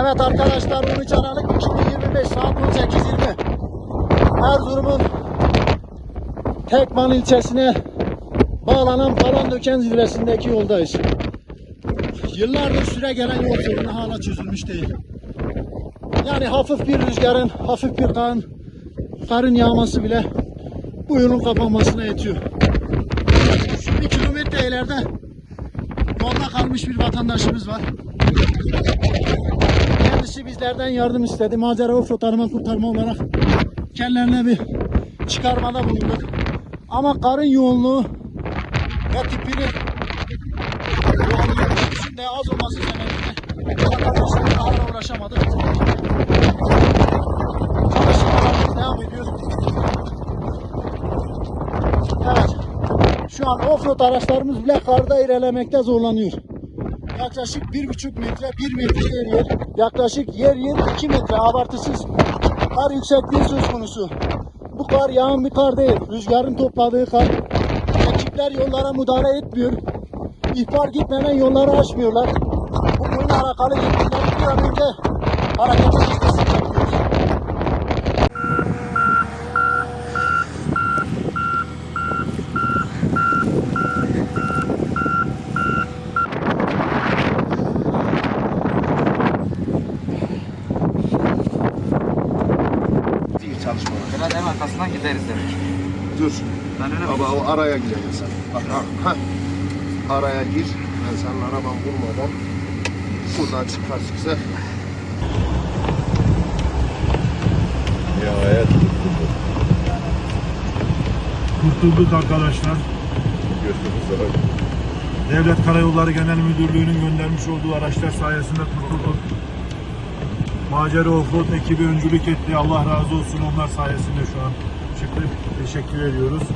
Evet arkadaşlar 13 Aralık 2025 saat 18.20 Erzurum'un Tekman ilçesine bağlanan Palandöken zirvesindeki yoldayız. Yıllardır süre gelen yol sorunu hala çözülmüş değil. Yani hafif bir rüzgarın, hafif bir karın, karın yağması bile bu yolun kapanmasına yetiyor. Bir kilometre ileride yolda kalmış bir vatandaşımız var. Kendisi bizlerden yardım istedi. Macera offroad arama kurtarma olarak kendilerine bir çıkarmada bulunduk. Ama karın yoğunluğu ve tipini yoğunluğu içinde az olması sebebiyle vatandaşlarla hala uğraşamadık. Çalışmalarımız devam ediyor. Evet. Şu an offroad araçlarımız bile karda ilerlemekte zorlanıyor. Yaklaşık bir buçuk metre, bir metre yer yer, yaklaşık yer yer iki metre abartısız kar yüksekliği söz konusu. Bu kar yağan bir kar değil, rüzgarın topladığı kar. Ekipler yollara müdahale etmiyor. İhbar gitmeden yolları açmıyorlar. Bu konuyla alakalı yetkililerin bir an önce harekete çalışmalar. Biraz en arkasından gideriz demek. Dur. Ben öyle Baba o araya gireceksin sen. Bak ha, ha. Araya gir. Ben senin araban vurmadan buradan çıkarsın. Ya hayat Kurtulduk arkadaşlar. Devlet Karayolları Genel Müdürlüğü'nün göndermiş olduğu araçlar sayesinde kurtulduk. Macera Offroad ekibi öncülük etti. Allah razı olsun onlar sayesinde şu an çıktık. Teşekkür ediyoruz.